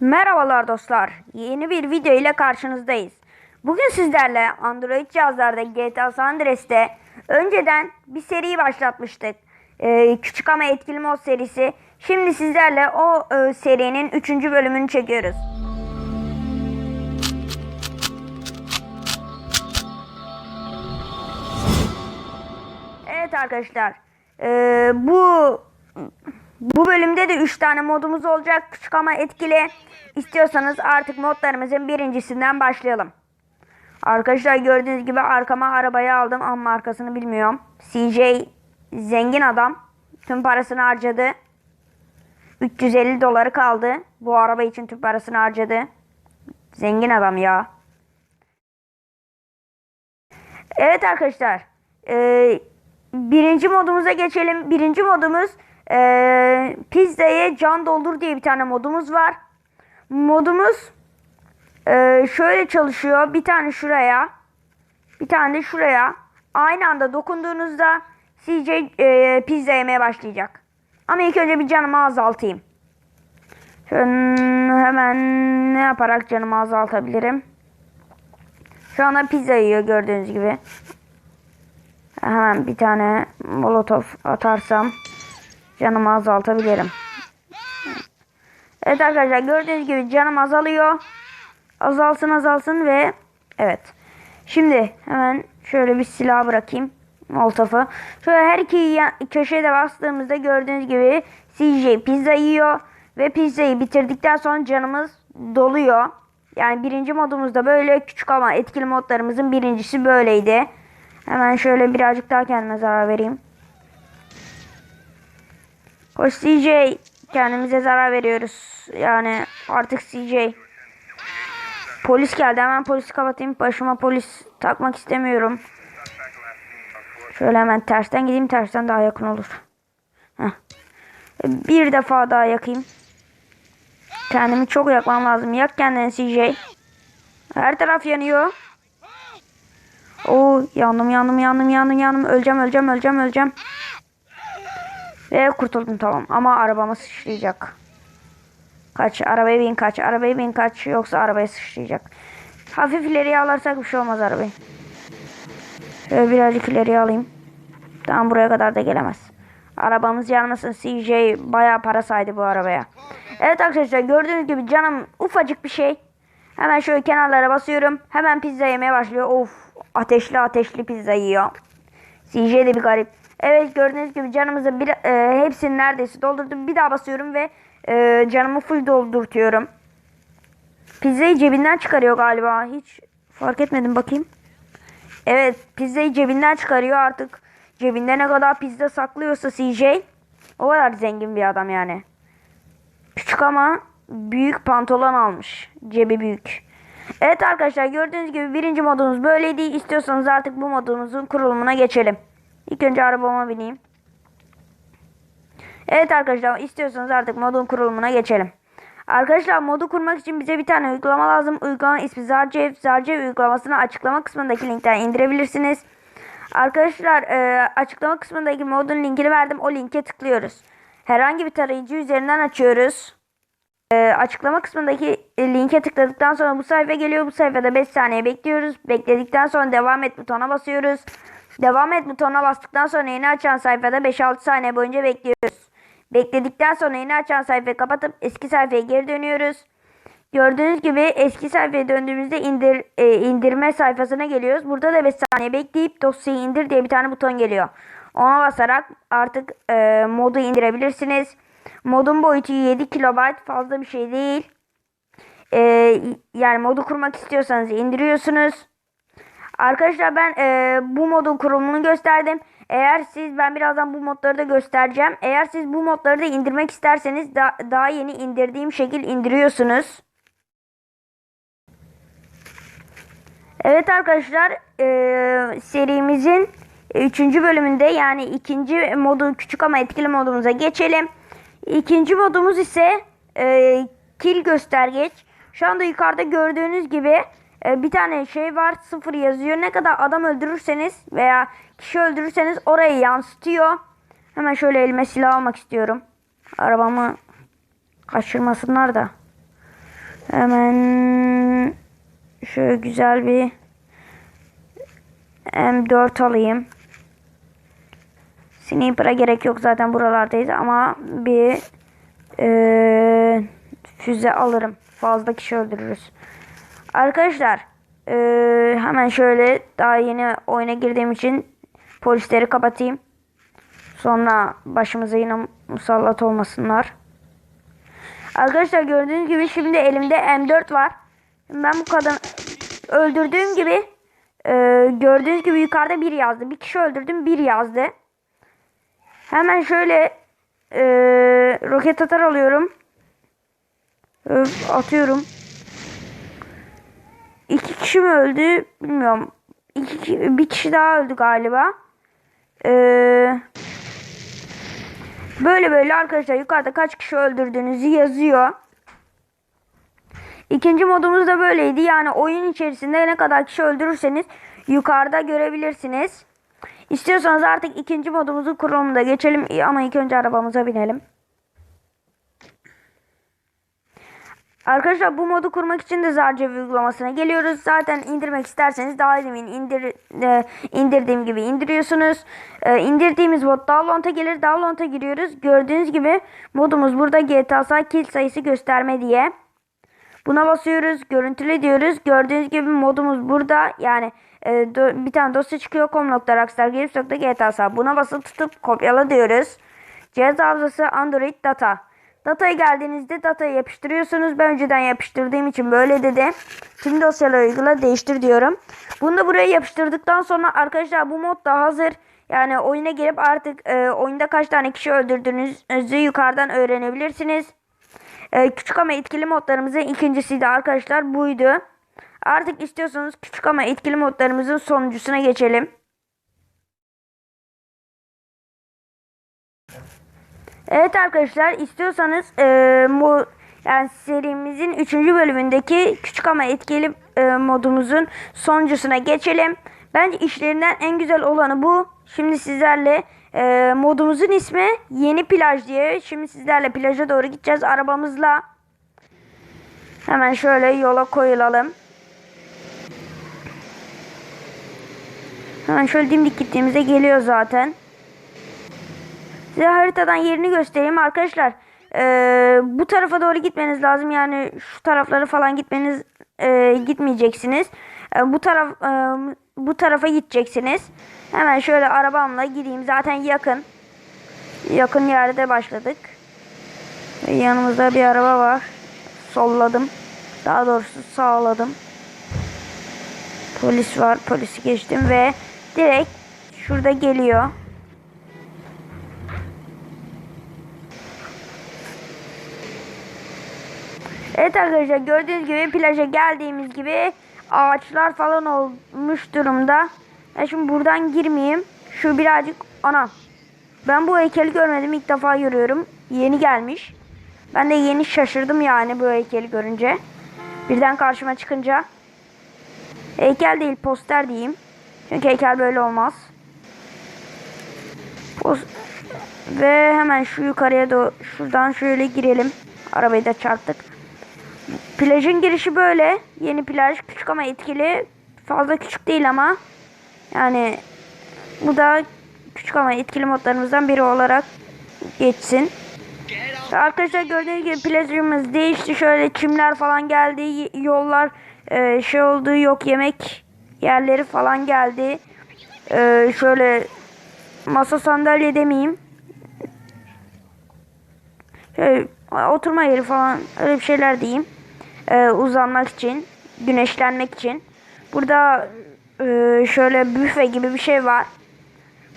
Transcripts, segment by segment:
Merhabalar dostlar. Yeni bir video ile karşınızdayız. Bugün sizlerle Android cihazlarda GTA San Andreas'te önceden bir seriyi başlatmıştık. Ee, küçük ama etkili mod serisi. Şimdi sizlerle o e, serinin 3. bölümünü çekiyoruz. Evet arkadaşlar. Ee, bu bu bölümde de 3 tane modumuz olacak. Küçük ama etkili. İstiyorsanız artık modlarımızın birincisinden başlayalım. Arkadaşlar gördüğünüz gibi arkama arabayı aldım ama markasını bilmiyorum. CJ zengin adam. Tüm parasını harcadı. 350 doları kaldı. Bu araba için tüm parasını harcadı. Zengin adam ya. Evet arkadaşlar. Ee, birinci modumuza geçelim. Birinci modumuz ee, pizzaya can doldur diye bir tane modumuz var. Modumuz ee, şöyle çalışıyor. Bir tane şuraya. Bir tane de şuraya. Aynı anda dokunduğunuzda CJ ee, pizza yemeye başlayacak. Ama ilk önce bir canımı azaltayım. Şöyle hemen ne yaparak canımı azaltabilirim? Şu anda pizza yiyor gördüğünüz gibi. Hemen bir tane molotof atarsam canımı azaltabilirim. Evet arkadaşlar gördüğünüz gibi canım azalıyor. Azalsın azalsın ve evet. Şimdi hemen şöyle bir silah bırakayım. Molotof'u. Şöyle her iki yan- köşeye de bastığımızda gördüğünüz gibi CJ pizza yiyor. Ve pizzayı bitirdikten sonra canımız doluyor. Yani birinci modumuzda böyle küçük ama etkili modlarımızın birincisi böyleydi. Hemen şöyle birazcık daha kendime zarar vereyim. Koş CJ. Kendimize zarar veriyoruz. Yani artık CJ. Polis geldi. Hemen polisi kapatayım. Başıma polis takmak istemiyorum. Şöyle hemen tersten gideyim. Tersten daha yakın olur. Heh. Bir defa daha yakayım. Kendimi çok yakmam lazım. Yak kendini CJ. Her taraf yanıyor. Oo yandım yandım yandım yandım yandım. Öleceğim öleceğim öleceğim öleceğim. Ve kurtuldum tamam. Ama arabama sıçrayacak. Kaç arabaya bin kaç arabaya bin kaç yoksa arabaya sıçrayacak. Hafif ileriye alırsak bir şey olmaz arabayı. Şöyle birazcık ileriye alayım. Tamam buraya kadar da gelemez. Arabamız yanmasın. CJ bayağı para saydı bu arabaya. Evet arkadaşlar gördüğünüz gibi canım ufacık bir şey. Hemen şöyle kenarlara basıyorum. Hemen pizza yemeye başlıyor. Of ateşli ateşli pizza yiyor. CJ de bir garip. Evet gördüğünüz gibi canımızı bir, e, hepsini neredeyse doldurdum. Bir daha basıyorum ve e, canımı full doldurtuyorum. Pizzayı cebinden çıkarıyor galiba. Hiç fark etmedim bakayım. Evet pizzayı cebinden çıkarıyor artık. Cebinde ne kadar pizza saklıyorsa CJ o kadar zengin bir adam yani. Küçük ama büyük pantolon almış. Cebi büyük. Evet arkadaşlar gördüğünüz gibi birinci modumuz böyleydi. İstiyorsanız artık bu modumuzun kurulumuna geçelim. İlk önce arabama bineyim. Evet arkadaşlar istiyorsanız artık modun kurulumuna geçelim. Arkadaşlar modu kurmak için bize bir tane uygulama lazım. Uygulama ismi Zarcev. Zarcev uygulamasını açıklama kısmındaki linkten indirebilirsiniz. Arkadaşlar e, açıklama kısmındaki modun linkini verdim. O linke tıklıyoruz. Herhangi bir tarayıcı üzerinden açıyoruz. E, açıklama kısmındaki linke tıkladıktan sonra bu sayfa geliyor. Bu sayfada 5 saniye bekliyoruz. Bekledikten sonra devam et butona basıyoruz. Devam et butonuna bastıktan sonra yeni açan sayfada 5-6 saniye boyunca bekliyoruz. Bekledikten sonra yeni açan sayfayı kapatıp eski sayfaya geri dönüyoruz. Gördüğünüz gibi eski sayfaya döndüğümüzde indir e, indirme sayfasına geliyoruz. Burada da 5 saniye bekleyip dosyayı indir diye bir tane buton geliyor. Ona basarak artık e, modu indirebilirsiniz. Modun boyutu 7 KB fazla bir şey değil. E, yani modu kurmak istiyorsanız indiriyorsunuz. Arkadaşlar ben e, bu modun kurulumunu gösterdim. Eğer siz ben birazdan bu modları da göstereceğim. Eğer siz bu modları da indirmek isterseniz da, daha yeni indirdiğim şekil indiriyorsunuz. Evet arkadaşlar e, serimizin 3. bölümünde yani ikinci modu küçük ama etkili modumuza geçelim. İkinci modumuz ise e, kill göstergeç. Şu anda yukarıda gördüğünüz gibi e, bir tane şey var sıfır yazıyor. Ne kadar adam öldürürseniz veya kişi öldürürseniz orayı yansıtıyor. Hemen şöyle elime silah almak istiyorum. Arabamı kaçırmasınlar da. Hemen şöyle güzel bir M4 alayım. Sniper'a gerek yok zaten buralardayız ama bir eee, füze alırım. Fazla kişi öldürürüz. Arkadaşlar eee, hemen şöyle daha yeni oyuna girdiğim için polisleri kapatayım. Sonra başımıza yine musallat olmasınlar. Arkadaşlar gördüğünüz gibi şimdi elimde M4 var. Ben bu kadın öldürdüğüm gibi e, gördüğünüz gibi yukarıda bir yazdı. Bir kişi öldürdüm bir yazdı. Hemen şöyle e, roket atar alıyorum. Öf, atıyorum. İki kişi mi öldü bilmiyorum. İki, ki- bir kişi daha öldü galiba. Eee Böyle böyle arkadaşlar yukarıda kaç kişi öldürdüğünüzü yazıyor. İkinci modumuz da böyleydi. Yani oyun içerisinde ne kadar kişi öldürürseniz yukarıda görebilirsiniz. İstiyorsanız artık ikinci modumuzun kurulumuna geçelim. Ama ilk önce arabamıza binelim. Arkadaşlar bu modu kurmak için de Zarcev uygulamasına geliyoruz. Zaten indirmek isterseniz daha demin indir, e, indirdiğim gibi indiriyorsunuz. E, indirdiğimiz mod download'a gelir. Download'a giriyoruz. Gördüğünüz gibi modumuz burada GTA kill sayısı gösterme diye. Buna basıyoruz. Görüntüle diyoruz. Gördüğünüz gibi modumuz burada. Yani e, do- bir tane dosya çıkıyor. com.rockstargames.gta. Buna basılı tutup kopyala diyoruz. Cihaz hafızası Android data. Dataya geldiğinizde datayı yapıştırıyorsunuz. Ben önceden yapıştırdığım için böyle dedi. Tüm dosyaları uygula değiştir diyorum. Bunu da buraya yapıştırdıktan sonra arkadaşlar bu mod da hazır. Yani oyuna girip artık e, oyunda kaç tane kişi öldürdüğünüzü yukarıdan öğrenebilirsiniz. E, küçük ama etkili modlarımızın ikincisi de arkadaşlar buydu. Artık istiyorsanız küçük ama etkili modlarımızın sonuncusuna geçelim. Evet arkadaşlar istiyorsanız e, mo, yani serimizin 3. bölümündeki küçük ama etkili e, modumuzun sonuncusuna geçelim. Bence işlerinden en güzel olanı bu. Şimdi sizlerle e, modumuzun ismi Yeni Plaj diye. Şimdi sizlerle plaja doğru gideceğiz arabamızla. Hemen şöyle yola koyulalım. Hemen şöyle dimdik gittiğimizde geliyor zaten. Size haritadan yerini göstereyim arkadaşlar. Ee, bu tarafa doğru gitmeniz lazım. Yani şu tarafları falan gitmeniz e, gitmeyeceksiniz. E, bu taraf e, bu tarafa gideceksiniz. Hemen şöyle arabamla gideyim. Zaten yakın. Yakın yerde başladık. Ve yanımızda bir araba var. Solladım. Daha doğrusu sağladım. Polis var. Polisi geçtim ve direkt şurada geliyor. Evet arkadaşlar gördüğünüz gibi plaja geldiğimiz gibi ağaçlar falan olmuş durumda. Ben şimdi buradan girmeyeyim. Şu birazcık ana. Ben bu heykeli görmedim ilk defa görüyorum. Yeni gelmiş. Ben de yeni şaşırdım yani bu heykeli görünce. Birden karşıma çıkınca. Heykel değil poster diyeyim. Çünkü heykel böyle olmaz. Pos Ve hemen şu yukarıya doğru şuradan şöyle girelim. Arabayı da çarptık. Plajın girişi böyle. Yeni plaj. Küçük ama etkili. Fazla küçük değil ama. Yani bu da küçük ama etkili modlarımızdan biri olarak geçsin. Arkadaşlar gördüğünüz gibi plajımız değişti. Şöyle çimler falan geldi. Yollar e, şey oldu. Yok yemek yerleri falan geldi. E, şöyle masa sandalye demeyeyim. Şöyle oturma yeri falan öyle bir şeyler diyeyim. Ee, uzanmak için, güneşlenmek için. Burada e, şöyle büfe gibi bir şey var.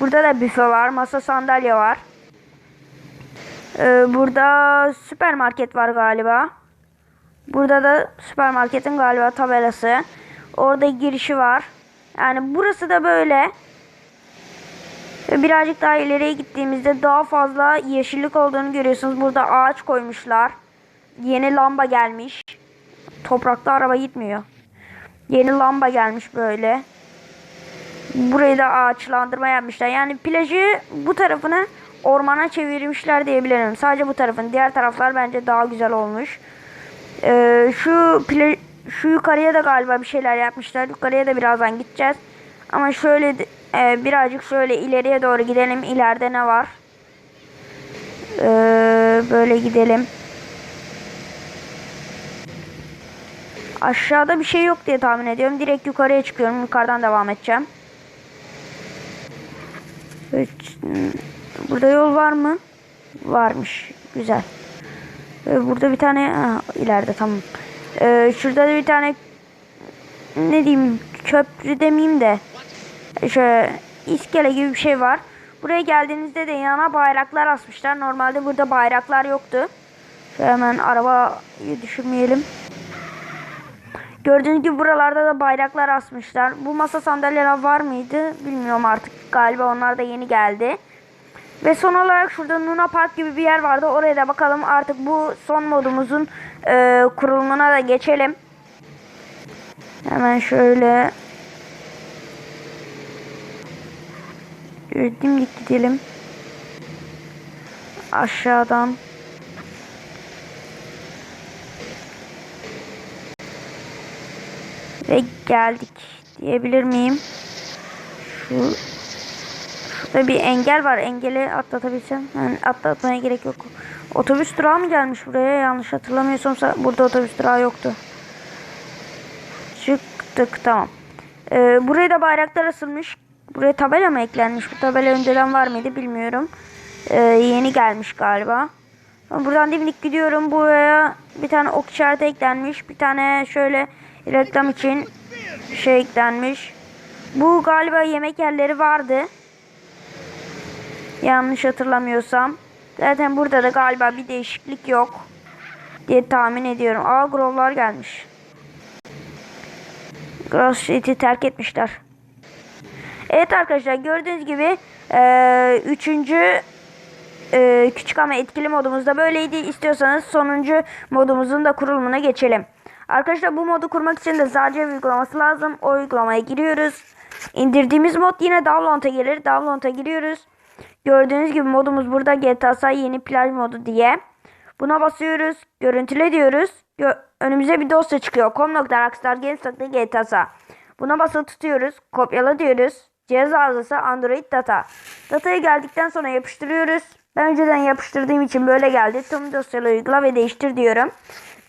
Burada da büfe var, masa sandalye var. Ee, burada süpermarket var galiba. Burada da süpermarketin galiba tabelası. Orada girişi var. Yani burası da böyle. Birazcık daha ileriye gittiğimizde daha fazla yeşillik olduğunu görüyorsunuz. Burada ağaç koymuşlar. Yeni lamba gelmiş. Toprakta araba gitmiyor. Yeni lamba gelmiş böyle. Burayı da ağaçlandırma yapmışlar. Yani plajı bu tarafını ormana çevirmişler diyebilirim. Sadece bu tarafın. Diğer taraflar bence daha güzel olmuş. Ee, şu pla- şu yukarıya da galiba bir şeyler yapmışlar. Yukarıya da birazdan gideceğiz. Ama şöyle e, birazcık şöyle ileriye doğru gidelim. İleride ne var? Ee, böyle gidelim. Aşağıda bir şey yok diye tahmin ediyorum. Direkt yukarıya çıkıyorum. Yukarıdan devam edeceğim. Evet. Burada yol var mı? Varmış. Güzel. Ee, Burada bir tane ha, ileride tamam. Ee, şurada da bir tane ne diyeyim köprü demeyeyim de şöyle iskele gibi bir şey var. Buraya geldiğinizde de yana bayraklar asmışlar. Normalde burada bayraklar yoktu. Şöyle hemen arabayı düşürmeyelim. Gördüğünüz gibi buralarda da bayraklar asmışlar. Bu masa sandalyeler var mıydı? Bilmiyorum artık. Galiba onlar da yeni geldi. Ve son olarak şurada Luna Park gibi bir yer vardı. Oraya da bakalım. Artık bu son modumuzun e, kurulumuna da geçelim. Hemen şöyle dimdik gidelim. Aşağıdan. Ve geldik diyebilir miyim? Şu Şurada bir engel var. Engeli atlatabilsem. Yani atlatmaya gerek yok. Otobüs durağı mı gelmiş buraya? Yanlış hatırlamıyorsam burada otobüs durağı yoktu. Çıktık tamam. Ee, buraya da bayraklar asılmış. Buraya tabela mı eklenmiş? Bu tabela önceden var mıydı bilmiyorum. Ee, yeni gelmiş galiba. Buradan dimdik gidiyorum. Buraya bir tane ok işareti eklenmiş. Bir tane şöyle reklam için şey eklenmiş. Bu galiba yemek yerleri vardı. Yanlış hatırlamıyorsam. Zaten burada da galiba bir değişiklik yok. Diye tahmin ediyorum. Aa Grow'lar gelmiş. Grove Street'i terk etmişler. Evet arkadaşlar gördüğünüz gibi eee, üçüncü eee, küçük ama etkili modumuzda böyleydi. İstiyorsanız sonuncu modumuzun da kurulumuna geçelim. Arkadaşlar bu modu kurmak için de sadece uygulaması lazım. O uygulamaya giriyoruz. İndirdiğimiz mod yine download'a gelir. Download'a giriyoruz. Gördüğünüz gibi modumuz burada GTA yeni plaj modu diye. Buna basıyoruz. Görüntüle diyoruz. Önümüze bir dosya çıkıyor. com.rockstargames.gtasa Buna basılı tutuyoruz. Kopyala diyoruz. Cihaz arızası Android data. Dataya geldikten sonra yapıştırıyoruz. Ben önceden yapıştırdığım için böyle geldi. Tüm dosyaları uygula ve değiştir diyorum.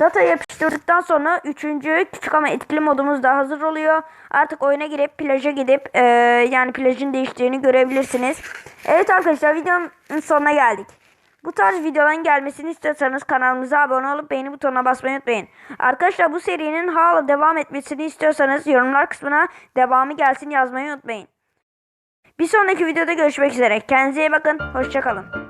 Data yapıştırdıktan sonra üçüncü küçük ama etkili modumuz da hazır oluyor. Artık oyuna girip plaja gidip eee, yani plajın değiştiğini görebilirsiniz. Evet arkadaşlar videonun sonuna geldik. Bu tarz videoların gelmesini istiyorsanız kanalımıza abone olup beğeni butonuna basmayı unutmayın. Arkadaşlar bu serinin hala devam etmesini istiyorsanız yorumlar kısmına devamı gelsin yazmayı unutmayın. Bir sonraki videoda görüşmek üzere. Kendinize iyi bakın. Hoşçakalın.